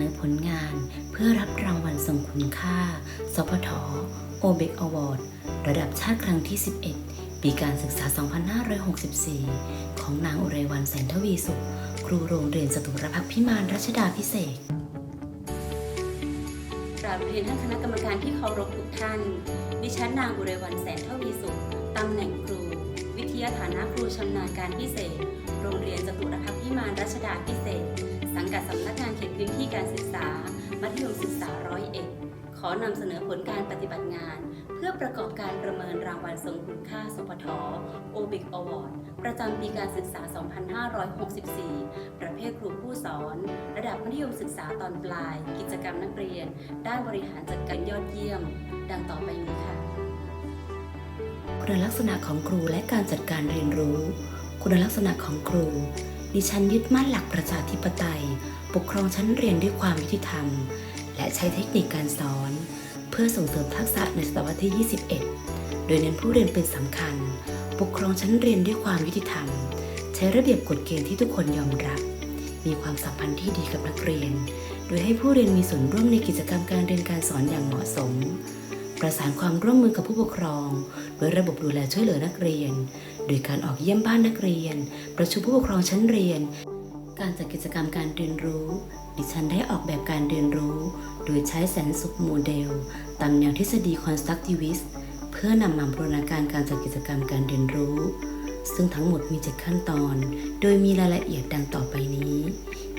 นอผลงานเพื่อรับรางวัลทรงคุณค่า สพทโอเบกอวอร์ดระดับชาติครั้งที่ 11 ปีการศึกษา 2564 ของนางอุไรวันแสนทวีสุข ครูโรงเรียนจตุรพักพิมานรัชดาพิเศษกราบเรียนท่านคณะกรรมการที่เคารพทุกท่าน ดิฉันนางบุเรวันแสนทวีสุขตำแหน่งครู วิทยาฐานะครูชำนาญการพิเศษ โรงเรียนจตุรพักพิมานรัชดาพิเศษ สังกัดสำนักงานเขตพื้นที่การศึกษา มัธยมศึกษาร้อยเอ็ดขอนำเสนอผลการปฏิบัติงาน เพื่อประกอบการประเมินรางวัลทรงคุณค่าสปทโอบิกอวอร์ดประจำปีการศึกษา 2564 ประเภทครูผู้สอน ระดับมัธยมศึกษาตอนปลาย กิจกรรมนักเรียน ด้านบริหารจัดการยอดเยี่ยม ดังต่อไปนี้ค่ะ คุณลักษณะของครูและการจัดการเรียนรู้ คุณลักษณะของครู ดิฉันยึดมั่นหลักประชาธิปไตย ปกครองชั้นเรียนด้วยความยุติธรรม และใช้เทคนิคการสอน เพื่อส่งเสริมทักษะในศตวรรษที่ 21 โดยเน้นผู้เรียนเป็นสำคัญ ปกครองชั้นเรียนด้วยความยุติธรรม ใช้ระเบียบกฎเกณฑ์ที่ทุกคนยอมรับ มีความสัมพันธ์ที่ดีกับนักเรียน โดยให้ผู้เรียนมีส่วนร่วมในกิจกรรมการเรียนการสอนอย่างเหมาะสม ประสานความร่วมมือกับผู้ปกครอง โดยระบบดูแลช่วยเหลือนักเรียน โดยการออกเยี่ยมบ้านนักเรียน ประชุมผู้ปกครองชั้นเรียน การจัดกิจกรรมการเรียนรู้ ดิฉันได้ออกแบบการเรียนรู้ โดยใช้แสนสุขโมเดล ตามแนวทฤษฎี constructivist เพื่อนำมาบูรณาการการจัดกิจกรรมการเรียนรู้ ซึ่งทั้งหมดมี7ขั้นตอน โดยมีรายละเอียดดังต่อไปนี้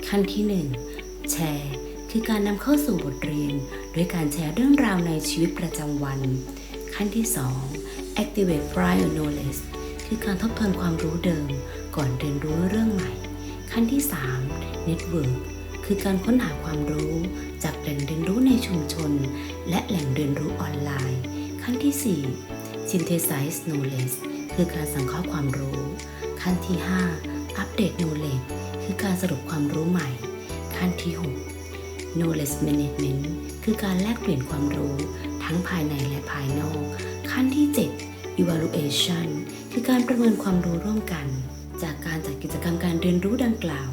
ขั้นที่ 1 แชร์คือการนำเข้าสู่บทเรียน ด้วยการแชร์เรื่องราวในชีวิตประจำวัน ขั้นที่ 2 activate prior knowledge คือการทบทวนความรู้เดิม ก่อนเรียนรู้เรื่องใหม่ ขั้นที่3 network คือการค้นหาความรู้จากแหล่งเรียนรู้ในชุมชน และแหล่งเรียนรู้ออนไลน์ ขั้นที่ 4 synthesize knowledge คือการสังเคราะห์ความรู้ ขั้นที่ 5 update knowledge คือการสรุปความรู้ใหม่ ขั้นที่ 6 knowledge management คือการแลกเปลี่ยนความรู้ทั้งภายในและภายนอก ขั้นที่ 7 evaluation คือการประเมินความรู้ร่วมกัน จากการจัดกิจกรรมการเรียนรู้ดังกล่าว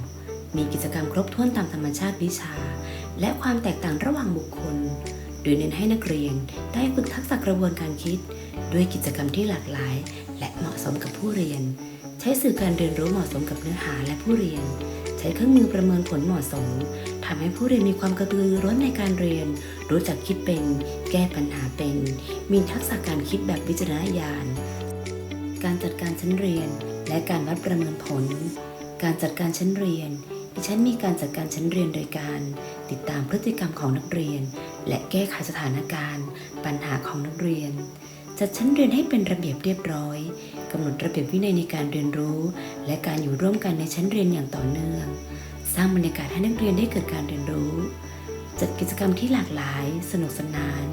มีกิจกรรมครบถ้วนตามธรรมชาติวิชา และความแตกต่างระหว่างบุคคล โดยเน้นให้นักเรียนได้ฝึกทักษะกระบวนการคิด ด้วยกิจกรรมที่หลากหลาย และเหมาะสมกับผู้เรียน ใช้สื่อการเรียนรู้เหมาะสมกับเนื้อหาและผู้เรียน ใช้เครื่องมือประเมินผลเหมาะสม ทำให้ผู้เรียนมีความกระตือรือร้นในการเรียน รู้จักคิดเป็น แก้ปัญหาเป็น มีทักษะการคิดแบบวิจารณญาณ การจัดการชั้นเรียน และการวัดประเมินผล การจัดการชั้นเรียน ดิฉันมีการจัดการชั้นเรียนโดยการ ติดตามพฤติกรรมของนักเรียน และแก้ไขสถานการณ์ ปัญหาของนักเรียนจัดชั้นเรียนให้เป็นระเบียบเรียบร้อยกำหนดระเบียบวินัยในการเรียนรู้ และการอยู่ร่วมกันในชั้นเรียนอย่างต่อเนื่อง สร้างบรรยากาศให้นักเรียนได้เกิดการเรียนรู้ จัดกิจกรรมที่หลากหลาย สนุกสนาน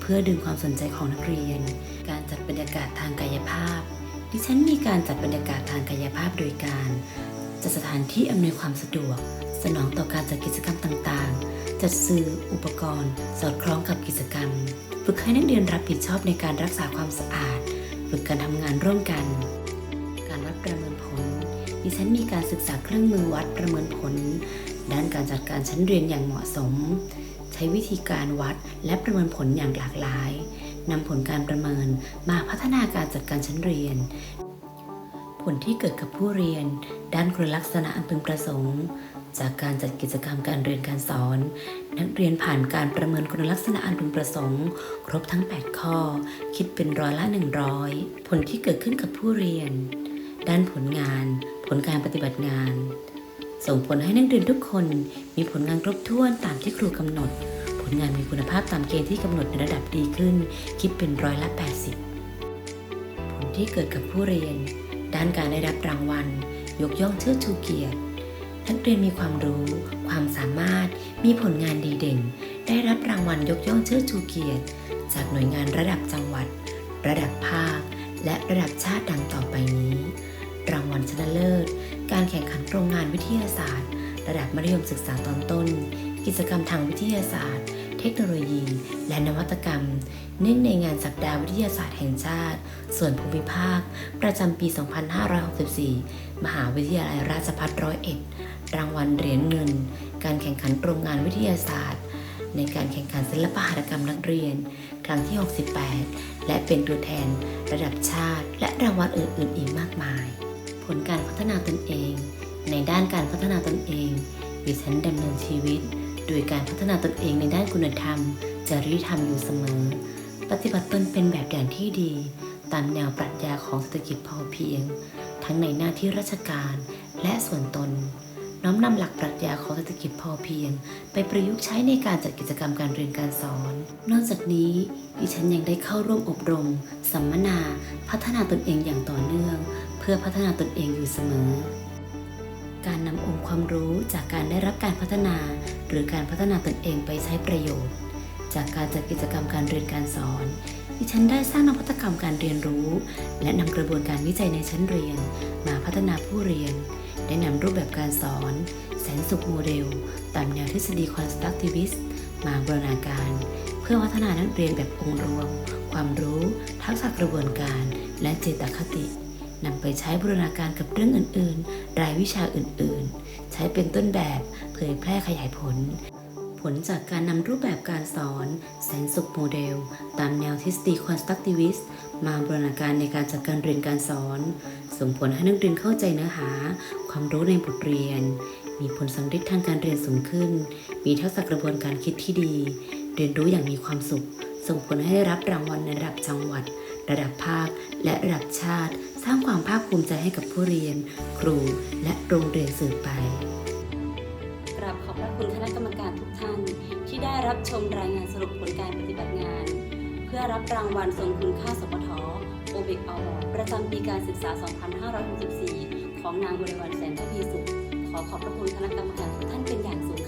เพื่อดึงความสนใจของนักเรียน การจัดบรรยากาศทางกายภาพ ดิฉันมีการจัดบรรยากาศทางกายภาพโดยการจัดสถานที่อำนวยความสะดวก สนองต่อการจัดกิจกรรมต่างๆ จัดซื้ออุปกรณ์ สอดคล้องกับกิจกรรม ฝึกให้นักเรียนรับผิดชอบในการรักษาความสะอาด ฝึกการทำงานร่วมกัน การวัดประเมินผล ดิฉันมีการศึกษาเครื่องมือวัดประเมินผล การจัดการชั้นเรียนอย่างเหมาะสม ใช้วิธีการวัดและประเมินผลอย่างหลากหลายนำผลการประเมินมาพัฒนาการจัดการชั้นเรียน ผลที่เกิดกับผู้เรียน ด้านคุณลักษณะอันพึงประสงค์ จากการจัดกิจกรรมการเรียนการสอน นักเรียนผ่านการประเมินคุณลักษณะอันพึงประสงค์ ครบทั้ง 8 ข้อ คิดเป็นร้อยละ 100 ผลที่เกิดขึ้นกับผู้เรียน ด้านผลงาน ผลการปฏิบัติงาน ส่งผลให้นักเรียนทุกคนมีผลงานครบถ้วนตามที่ครูกำหนด ผลงานมีคุณภาพตามเกณฑ์ที่กำหนดในระดับดีขึ้น คิดเป็นร้อยละ 80 ผลที่เกิดกับผู้เรียน ด้านการได้รับรางวัล ยกย่องเชิดชูเกียรตินักเรียนมีความรู้ ความสามารถ มีผลงานดีเด่น ได้รับรางวัลยกย่องเชิดชูเกียรติ จากหน่วยงานระดับจังหวัด ระดับภาค และระดับชาติดังต่อไปนี้ รางวัลชนะเลิศ การแข่งขันโครงงานวิทยาศาสตร์ ระดับมัธยมศึกษาตอนต้น กิจกรรมทางวิทยาศาสตร์ เทคโนโลยี และนวัตกรรม เนื่องในงานสัปดาห์วิทยาศาสตร์แห่งชาติ ส่วนภูมิภาค ประจำปี 2564 มหาวิทยาลัยราชภัฏร้อยเอ็ดรางวัลเหรียญเงิน การแข่งขันโครงงานวิทยาศาสตร์ ในการแข่งขันศิลปหัตถกรรมนักเรียน ครั้งที่ 68 และเป็นตัวแทนระดับชาติ และรางวัลอื่น ๆ อีกมากมาย ผลการพัฒนาตนเอง ในด้านการพัฒนาตนเองดิฉันดำเนินชีวิต โดยการพัฒนาตนเองในด้านคุณธรรม จริยธรรมอยู่เสมอ ปฏิบัติตนเป็นแบบอย่างที่ดี ตามแนวปรัชญาของเศรษฐกิจพอเพียง ทั้งในหน้าที่ราชการและส่วนตน น้อมนำหลักปรัชญาของเศรษฐกิจพอเพียง ไปประยุกต์ใช้ในการจัดกิจกรรมการเรียนการสอน นอกจากนี้ดิฉันยังได้เข้าร่วมอบรม สัมมนา พัฒนาตนเองอย่างต่อเนื่อง พื่อพัฒนาตนเองอยู่เสมอ การนำองค์ความรู้จากการได้รับการพัฒนา หรือการพัฒนาตนเองไปใช้ประโยชน์ จากการจัดกิจกรรมการเรียนการสอน ดิฉันได้สร้างนวัตกรรมการเรียนรู้ และนำกระบวนการวิจัยในชั้นเรียน มาพัฒนาผู้เรียน ได้นำรูปแบบการสอน แสนสุขโมเดล ตามแนวทฤษฎี constructivist มาบูรณาการ เพื่อพัฒนานักเรียนแบบองค์รวม ความรู้ ทักษะกระบวนการ และเจตคติ นำไปใช้บูรณาการกับเรื่องอื่น ๆ รายวิชาอื่น ๆ ใช้เป็นต้นแบบเผยแพร่ขยายผล ผลจากการนำรูปแบบการสอนแสนสุขโมเดล ตามแนวทฤษฎี constructivist มาบูรณาการในการจัดการเรียนการสอน ส่งผลให้นักเรียนเข้าใจเนื้อหา ความรู้ในบทเรียน มีผลสัมฤทธิ์ทางการเรียนสูงขึ้น มีทักษะกระบวนการคิดที่ดี เรียนรู้อย่างมีความสุข ส่งผลให้ได้รับรางวัลในระดับจังหวัด ระดับภาค และระดับชาติ ร้างความภาคภูมิใจให้กับผู้เรียน ครูและโรงเรียนสืบไปกราบขอบพระคุณคณะกรรมการทุกท่าน ที่ได้รับชมรายงานสรุปผลการปฏิบัติงาน เพื่อรับรางวัลทรงคุณค่าสปทโอเบกอวอร์ประจำปีการศึกษา 2564 ของนางบริวารแสนทวีสุข ขอขอบพระคุณคณะกรรมการทุกท่านเป็นอย่างสูง